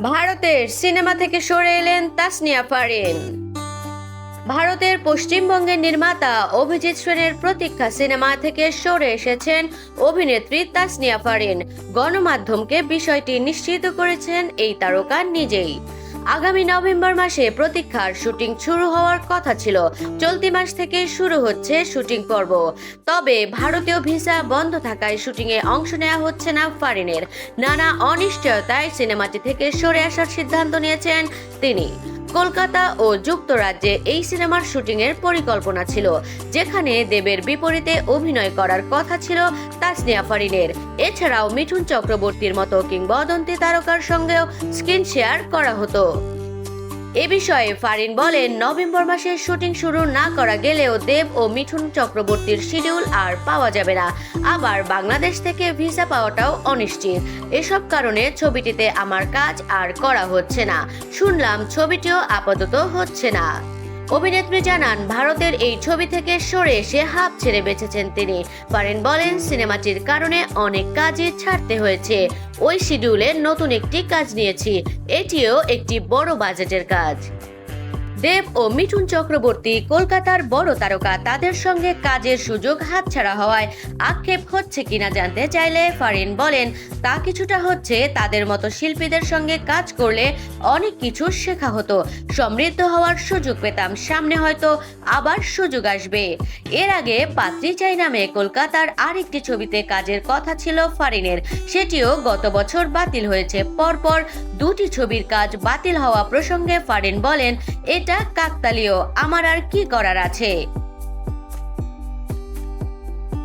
ভারতের সিনেমা থেকে সরে এলেন তাসনিয়া ফারিন। ভারতের পশ্চিমবঙ্গের নির্মাতা অভিজিৎ সেনের প্রতীক্ষা সিনেমা থেকে সরে এসেছেন অভিনেত্রী তাসনিয়া ফারিন। গণমাধ্যমকে বিষয়টি নিশ্চিত করেছেন এই তারকা নিজেই। আগামী নভেম্বর মাসে প্রতীক্ষার শুটিং শুরু হওয়ার কথা ছিল। চলতি মাস থেকে শুরু হচ্ছে শুটিং পর্ব। তবে ভারতীয় ভিসা বন্ধ থাকায় শুটিংয়ে অংশ নেওয়া হচ্ছে না ফারিনের। নানা অনিশ্চয়তায় সিনেমাটি থেকে সরে আসার সিদ্ধান্ত নিয়েছেন তিনি। কলকাতা ও যুক্তরাজ্যে এই সিনেমার শুটিংয়ের পরিকল্পনা ছিল, যেখানে দেবের বিপরীতে অভিনয় করার কথা ছিল তাসনিয়া ফারিনের। এছাড়াও মিঠুন চক্রবর্তীর মতো কিংবদন্তি তারকার সঙ্গেও স্ক্রিন শেয়ার করা হতো। এ বিষয়ে ফারিন বলেন, নভেম্বর মাসে শুটিং শুরু না করা গেলেও দেব ও মিঠুন চক্রবর্তীর শিডিউল আর পাওয়া যাবে না। আবার বাংলাদেশ থেকে ভিসা পাওয়াটাও অনিশ্চিত। এসব কারণে ছবিটিতে আমার কাজ আর করা হচ্ছে না। শুনলাম ছবিটিও আপাতত হচ্ছে না। অভিনেত্রী জানান, ভারতের এই ছবি থেকে সরে এসে হাফ ছেড়ে বেঁচেছেন তিনি। পারেন বলেন, সিনেমাটির কারণে অনেক কাজই ছাড়তে হয়েছে। ওই শিডিউলে নতুন একটি কাজ নিয়েছি, এটিও একটি বড় বাজেটের কাজ। দেব ও মিঠুন চক্রবর্তী কলকাতার বড় তারকা, তাদের সঙ্গে কাজের সুযোগ হাতছাড়া হওয়ায় আক্ষেপ হচ্ছে কিনা জানতে চাইলে ফারিন বলেন, তা কিছুটা হচ্ছে, তাদের মতো শিল্পীদের সঙ্গে কাজ করলে অনেক কিছু শেখা হতো। সমৃদ্ধ হওয়ার সুযোগ পেতাম, সামনে হয়তো আবার সুযোগ আসবে। এর আগে পাত্রী চাই নামে কলকাতার আরেকটি ছবিতে কাজের কথা ছিল ফারিনের। সেটিও গত বছর বাতিল হয়েছে। পরপর দুটি ছবির কাজ বাতিল হওয়া প্রসঙ্গে ফারিন বলেন এটা কাকতালীয় আমার আর কি করার আছে?